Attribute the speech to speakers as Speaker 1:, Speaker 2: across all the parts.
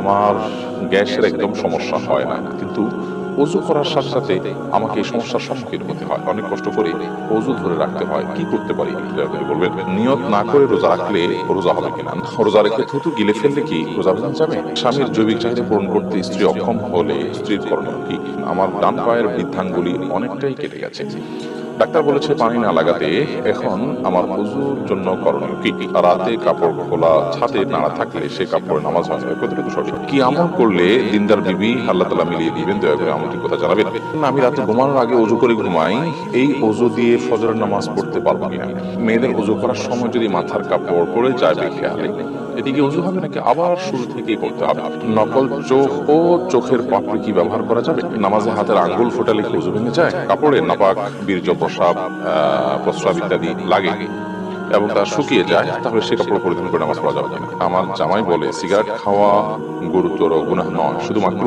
Speaker 1: আমার গ্যাসের একদম সমস্যা হয় না। কিন্তু অজু করার সাথে সাথে আমাকে এই সমস্যার সম্মুখীন হতে হয়। অনেক কষ্ট করে অজু ধরে রাখতে হয়। কি করতে পারি? বলবেন, নিয়ত না করে রোজা রাখলে রোজা হবে কিনা? রোজা রেখে থুতু গিলে ফেললে কি রোজা ভেঙে যাবে? স্বামীর জৈবিক চাহিদা পূরণ করতে স্ত্রী অক্ষম হলে স্ত্রীর করণীয় কি? আমার ডান পায়ের বৃদ্ধাঙ্গুলি অনেকটাই কেটে গেছে। ডাক্তার বলেছে পানি না লাগাতে এখন আমার উজুর জন্য করণীয় কি? রাতে কাপড় খোলা ছাদে নাড়া থাকলে সে কাপড়ে নামাজ হয়। কতটুকু সঠিক? কি আমল করলে দিনদার বিবি আল্লাহ তালা মিলিয়ে দিবেন? দয়া করে আমলটি কথা জানাবেন। না, আমি রাতে ঘুমানোর আগে অজু করে ঘুমাই। এই অজু দিয়ে ফজরের নামাজ পড়তে পারব কিনা? মেয়েদের অজু করার সময় যদি মাথার কাপড় পরে যায় খেয়ালে এদিকে অজু হবে নাকি আবার শুরু থেকেই করতে হবে। নকল চোখ ও চোখের পাপড়ি কি ব্যবহার করা যাবে? নামাজে হাতের আঙ্গুল ফোটালে কি অজু ভেঙে যায়? কাপড়ে নাপাক বীর্য প্রসাব প্রস্রাব ইত্যাদি লাগে। এবং তা শুকিয়ে যায়, তাহলে সে কাপড় পরিধান করে নামাজ পড়া যাবে। কিনা আমার জামাই বলে, সিগারেট খাওয়া গুরুতর গুনাহ নয় শুধু মাত্র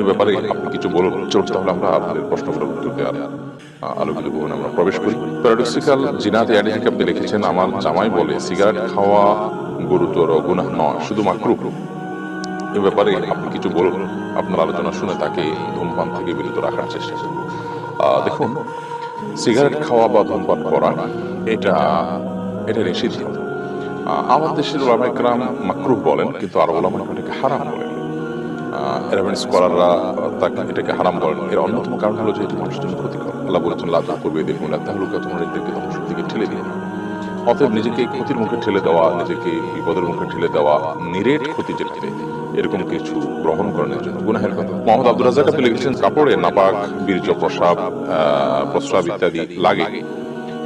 Speaker 1: এ ব্যাপারে আপনি কিছু বলুন। চলছে তাহলে আমরা আপনাদের প্রশ্নগুলোর উত্তর দেওয়ার আলোকিত ভবনে আমরা প্রবেশ করি। প্যারাডক্সিক্যাল জিনাতে অ্যাডিজিক আপনি লিখেছেন, আমার জামাই বলে, সিগারেট খাওয়া গুরুতর গুনাহ নয় শুধু মাত্র এ ব্যাপারে আপনি কিছু বলুন আপনার আলোচনা শুনে তাকে ধূমপান থেকে বিরত রাখার চেষ্টা করুন। দেখুন সিগারেট খাওয়া বা ধূমপান করা এটা এটা নিষিদ্ধ। আহ, আমাদের দেশের ওলামা একরাম মাকরুহ বলেন কিন্তু আরব ওলামা এটাকে হারাম বলেন। অ্যারাবেন্স স্কলাররা তাকে এটাকে হারাম বলেন। এর অন্যতম কারণ হলো যে এটি মানুষের জন্য ক্ষতিকর আল্লাহ বলেছেন লাভ করবে দেখুন তাহলে তোমার এদেরকে ধ্বংসের দিকে ঠেলে দিও না। অতএব নিজেকে ক্ষতির মুখে ঠেলে দেওয়া, নিজেকে বিপদের মুখে ঠেলে দেওয়া নিরেট ক্ষতি যেটাতে এরকম কিছু গ্রহণ করানোর জন্য গুনাহের কথা। মোহাম্মদ আব্দুল রাজাক আপনি লিখেছেন, কাপড়ে নাপাক, বীর্য প্রসাব প্রস্রাব ইত্যাদি লাগে।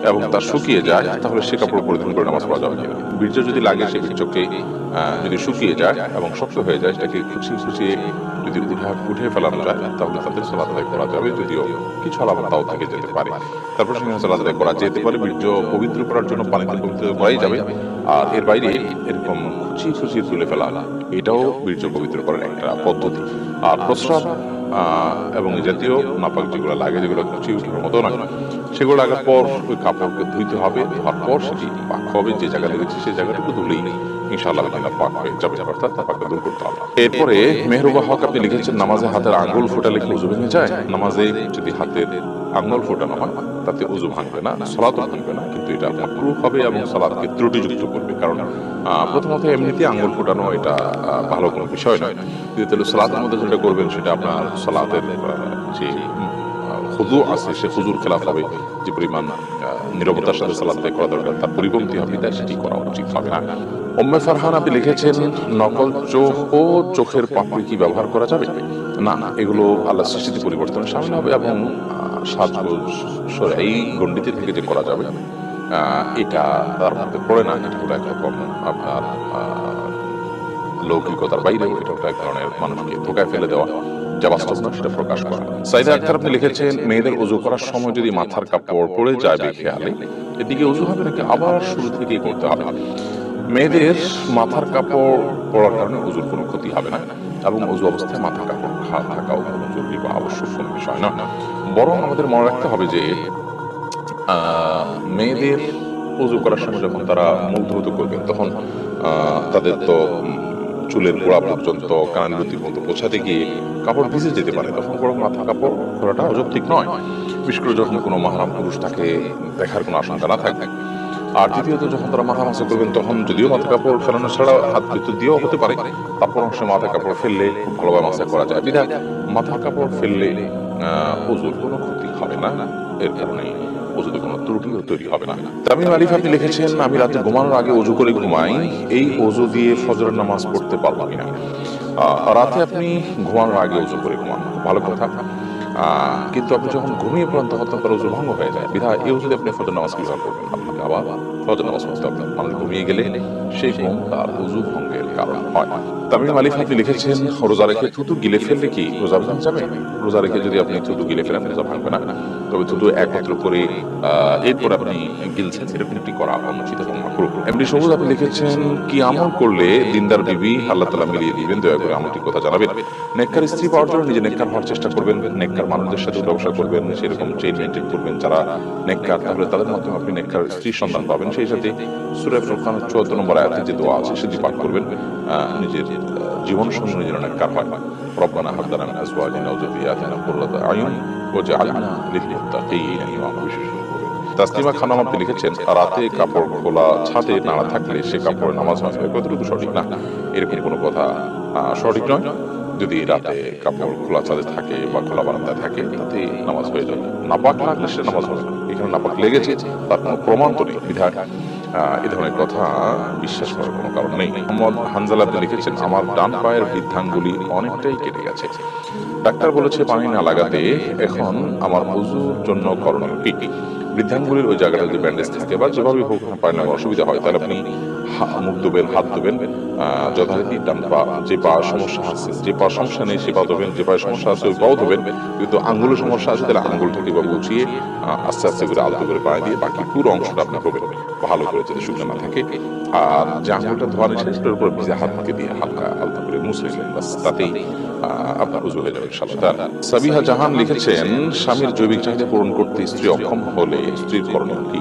Speaker 1: এবং তা শুকিয়ে যায়, তাহলে সে কাপড় পরিধান করে নামাজ পড়া যাবে কিনা বীর্য যদি লাগে, সে বীর্যকে যদি শুকিয়ে যায় এবং শক্ত হয়ে যায়, সেটাকে খুশি খুশিয়ে যদি উঠে উঠে ফেলানো যায়, তাহলে তাদের সালাদ আদায় করা যাবে, যদিও কিছু আলাদা তাও থেকে যেতে পারে। তারপর সেখানে সালাদ আদায় করা যেতে পারে। বীর্য পবিত্র করার জন্য পানিতে পবিত্র করাই যাবে। আর এর বাইরে এরকম খুশি খুশি তুলে ফেলা, এটাও বীর্য পবিত্র করার একটা পদ্ধতি। আর প্রস্রাব এবং জাতীয় নাপাক যেগুলো লাগে, যেগুলো কুচি উঠার মতো না সেগুলো লাগার পর ওই কাপড়কে ধুইতে হবে, ধোয়ার পর সেটি পাক হবে, যে জায়গা লেগেছে সেই জায়গাটুকু ধুলেই ইনশাআল্লাহ কিনা পাক হয়ে যাবে, অর্থাৎ পাকটা দূর করতে হবে। এরপরে মেহরুবা হক আপনি লিখেছেন, নামাজে হাতের আঙ্গুল ফোটালে কি উজু ভেঙে যায়? নামাজে যদি হাতের আঙ্গুল ফোটানো হয়, তাতে উজু ভাঙবে না, সালাতও ভাঙবে না, কিন্তু এটা মাকরুহ হবে এবং সালাদকে ত্রুটিযুক্ত করবে। কারণ প্রথমত এমনিতে আঙ্গুল ফোটানো এটা ভালো কোনো বিষয় নয়। দ্বিতীয়ত সালাতের মধ্যে যেটা করবেন, সেটা আপনার সালাতের যে খুদু আছে, সে খুজুর খেলাফ হবে। যে পরিমাণ নীরবতার সাথে সালাদ করা দরকার। তার পরিপন্থী হবে, তাই সেটি করা উচিত হবে না। ওম্মে ফারহান, আপনি লিখেছেন, নকল চোখ ও চোখের পাপড়ি কি ব্যবহার করা যাবে? না না এগুলো আল্লাহ সৃষ্টিতে পরিবর্তন সামনে হবে এবং সাজগোজ এই গণ্ডিতে থেকে যে করা যাবে এটা তার মধ্যে পড়ে না। এটা হলো একরকম আপনার লৌকিকতার বাইরেও এটা এক ধরনের মানুষকে ধোকায় ফেলে দেওয়া। যা বাস্তব নয় সেটা প্রকাশ করা। সাইদা আক্তার আপনি লিখেছেন, মেয়েদের উজু করার সময় যদি মাথার কাপড় পড়ে যায় বেখেয়ালে, এদিকে উজু হবে নাকি আবার শুরু থেকেই করতে হবে? মেয়েদের মাথার কাপড় পরার কারণে উজুর কোনো ক্ষতি হবে না এবং উজু অবস্থায় মাথার কাপড় খা- থাকাও কোনো জরুরি বা আবশ্যক কোনো বিষয় না বরং আমাদের মনে রাখতে হবে যে মেয়েদের উজু করার সময় যখন তারা মুখ ধৌত করবেন, তখন তাদের তো চুলের গোড়া পর্যন্ত কানানুতি পর্যন্ত পৌঁছাতে গিয়ে কাপড় ভিজে যেতে পারে। তখন বরং মাথা কাপড় খোলাটা অযৌক্তিক নয়। বিশেষ করে যখন কোনো মাহারাম পুরুষ তাকে দেখার কোনো আশঙ্কা না থাকে, আর দ্বিতীয়ত যখন তারা মাথা মাসা করবেন, তখন যদিও মাথা কাপড় ফেলানো ছাড়া হাত ভিতর দিয়েও হতে পারে, তারপর অংশে মাথা কাপড় ফেললে খুব ভালোভাবে মাসা করা যায়। বিধায় মাথা কাপড় ফেললে ওজুর কোনো ক্ষতি হবে না, এর কারণে কোনো ত্রুটিও তৈরি হবে না। তামিম আলিফ আপনি লিখেছেন আমি রাতে ঘুমানোর আগে অজু করে ঘুমাই এই অজু দিয়ে ফজরের নামাজ পড়তে কিনা আহ, রাতে আপনি ঘুমানোর আগে অজু করে ঘুমান ভালো কথা। কিন্তু আপনি যখন ঘুমিয়ে পড়েন তখন তো অজু ভঙ্গ হয়ে যায়। বিধায় এই অজুতে আপনি ফজর নামাজ কীভাবে করবেন আপনাকে আবার ফজর নামাজ পড়তে হবে। মানুষ ঘুমিয়ে গেলে সেই ঘুম তার অজু কারণ হয় তামিম আলিফ আপনি লিখেছেন রোজা রেখে থুতু গিলে ফেললে কি রোজা ভাঙ যাবে? রোজা রেখে যদি আপনি থুতু গিলে ফেলেন, রোজা ভাঙবে না। তবে থুতু একত্র করে এরপর আপনি গিলছেন এরকম একটি করা অনুচিত এবং মাকরুহ এমনি সবুজ আপনি লিখেছেন, কি আমল করলে দিনদার বিবি আল্লাহ তালা মিলিয়ে দিবেন, দয়া করে আমলটি কথা জানাবেন। নেককার স্ত্রী পাওয়ার জন্য নিজে নেককার হওয়ার চেষ্টা করবেন, নেককার মানুষদের সাথে ব্যবসা করবেন, সেরকম চেইন মেনটেন করবেন যারা নেককার, তাহলে তাদের মাধ্যমে আপনি নেককার স্ত্রী সন্ধান পাবেন। সেই সাথে সুরে ফুরকানের চুয়াত্তর নম্বর আয়াতে যে দোয়া আছে, সেটি পাঠ করবেন। নিজের জীবন সঙ্গী নিজের অনেককার হয়। রব্বানা হাবদানা মিন আজওয়াজিনা ওয়া যুররিয়াতিনা আয়ুন লিল-মুত্তাকিনা ইমামা বিশেষ। তাসলিমা খানম আপনি লিখেছেন, রাতে কাপড় খোলা, ছাদে নাড়া থাকলে সে কাপড়ে নামাজ হয়। কতটুকু সঠিক না? এরকম কোনো কথা সঠিক নয়? যদি রাতে কাপড় খোলা ছাদে থাকে বা খোলা বারান্দায় থাকে তাতে নামাজ হয়ে যাবে নাপাক লাগলে সে নামাজ হবে এখানে নাপাক লেগেছে, তার কোনো প্রমাণ তো নেই। বিধায় এ ধরনের কথা বিশ্বাস করার কোনো কারণ নেই। মোহাম্মদ হানজালাতে লিখেছেন, আমার ডান পায়ের বৃদ্ধাঙ্গুলি অনেকটাই কেটে গেছে। ডাক্তার বলেছে পানি না লাগাতে এখন আমার উজুর জন্য করণীয় কি? বৃদ্ধাঙ্গুলির ওই জায়গাটা যদি ব্যান্ডেজ থাকে বা যেভাবে হোক পানি অসুবিধা হয়, তাহলে আপনি মুখ দেবেন হাত দেবেন যথারীতি ডান পা, যে পা সমস্যা আছে, যে পা সমস্যা নেই, সে পা দেবেন যে পায়ে সমস্যা আছে, ওই পাও দেবেন কিন্তু আঙ্গুলের সমস্যা আছে, তাহলে আঙ্গুলটাকে বা গুছিয়ে আস্তে আস্তে করে আলতো করে পায়ে দিয়ে বাকি পুরো অংশটা আপনি করবেন ভালো করে যদি শুকনো না থাকে। আর যে আঙ্গুলটা ধোয়া নিচ্ছে সেটার উপর ভিজে হাতকে দিয়ে হালকা আলতো করে মুছে নেবেন বাস তাতেই আপনার উজু হয়ে যাবে, ইনশাআল্লাহ। সাবিহা জাহান লিখেছেন, স্বামীর জৈবিক চাহিদা পূরণ করতে স্ত্রী অক্ষম হলে স্ত্রীর করণীয় কি?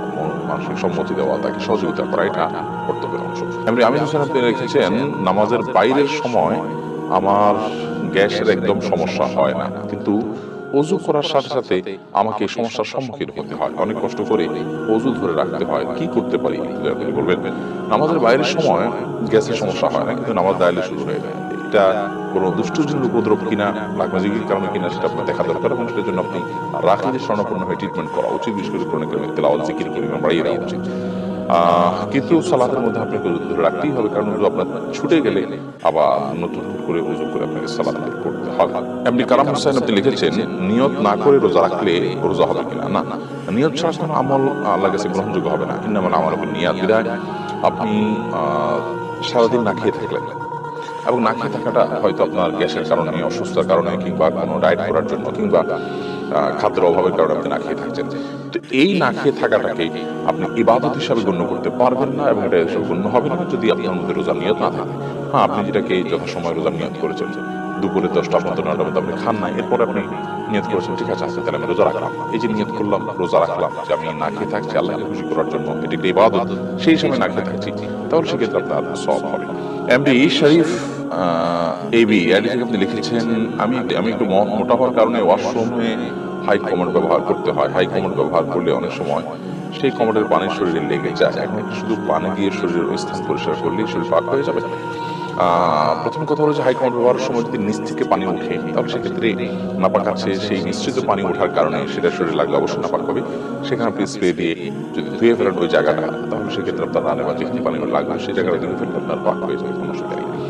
Speaker 1: মন- মানসিক সম্মতি দেওয়া, তাকে সহযোগিতা করা, এটা কর্তব্যের অংশ। এমনি আমি হোসেন আপনি রেখেছেন, নামাজের বাইরের সময় আমার গ্যাসের একদম সমস্যা হয় না। কিন্তু অজু করার সাথে সাথে আমাকে সমস্যার সম্মুখীন হতে হয়। অনেক কষ্ট করে অজু ধরে রাখতে হয়। কি করতে পারি? বলবেন? নামাজের বাইরের সময় গ্যাসের সমস্যা হয় না, কিন্তু নামাজ দাঁড়ালে শুরু হয়ে যায়। এটা কোনো দুষ্টজিনের উপদ্রব কিনা লাগমাজিগির কারণে কিনা সেটা আপনার দেখা দরকার এবং সেটার জন্য আপনি রাখিদের স্বর্ণপূর্ণ হয়ে ট্রিটমেন্ট করা উচিত, বিশেষ করে কোনো কেউ তেলাওয়াত জিকির পরিমাণ বাড়িয়ে দেওয়া উচিত। কিন্তু সালাতের মধ্যে আপনাকে ধরে রাখতেই হবে, কারণ উজু আপনার ছুটে গেলে আবার নতুন করে উজু করে আপনাকে সালাত করতে হবে। এমনি কালাম হোসেন আপনি লিখেছেন, নিয়ত না করে রোজা রাখলে রোজা হবে কিনা? না, নিয়ত ছাড়া কোনো আমল আল্লাহ কাছে গ্রহণযোগ্য হবে না। ইন্নামাল আমার উপর নিয়াত। বিদায় আপনি সারাদিন না খেয়ে থাকলেন। এবং না খেয়ে থাকাটা হয়তো আপনার গ্যাসের কারণে, অসুস্থতার কারণে কিংবা কোনো ডায়েট করার জন্য কিংবা খাদ্যের অভাবের কারণে আপনি না খেয়ে থাকছেন। তো এই না খেয়ে থাকাটাকে আপনি ইবাদত হিসাবে গণ্য করতে পারবেন না এবং এটা গণ্য হবে না যদি আপনার মধ্যে রোজা নিয়ত না থাকে। হ্যাঁ আপনি যেটাকে যথাসময় রোজা নিয়ত করেছেন। দুপুরে দশটা পনেরো নটা মধ্যে আপনি খান না এরপর আপনি নিয়ত করেছেন, ঠিক আছে, আজকে তাহলে আমি রোজা রাখলাম। এই যে নিয়ত করলাম, রোজা রাখলাম, যে আমি না খেয়ে থাকছি, আল্লাহকে খুশি করার জন্য এটি একটি ইবাদত, সেই সময় না খেয়ে থাকছি, তাহলে সেক্ষেত্রে আপনার সব হবে। এমডি শরীফ এবি অ্যাডি থেকে আপনি লিখেছেন, আমি আমি একটু মোটা হওয়ার কারণে ওয়াশরুমে হাই কমোড ব্যবহার করতে হয়। হাই কমোড ব্যবহার করলে অনেক সময় সেই কমোডের পানি শরীরে লেগে যায়। এখন শুধু পানি দিয়ে শরীরের স্থান পরিষ্কার করলেই শরীর পাক হয়ে যাবে। প্রথম কথা হলো যে হাই কমোড ব্যবহারের সময় যদি নিচ থেকে পানি উঠে তাহলে সেক্ষেত্রে নাপাক আছে, সেই নিশ্চিত পানি ওঠার কারণে সেটা শরীরে লাগলে অবশ্যই নাপাক হবে। সেখানে আপনি স্প্রে দিয়ে যদি ধুয়ে ফেলেন ওই জায়গাটা, তাহলে সেক্ষেত্রে আপনার রানে বা যেখানে পানি লাগবে, সেই জায়গাটা ধুয়ে ফেললে আপনার পাক হয়ে যাবে, কোনো নেই।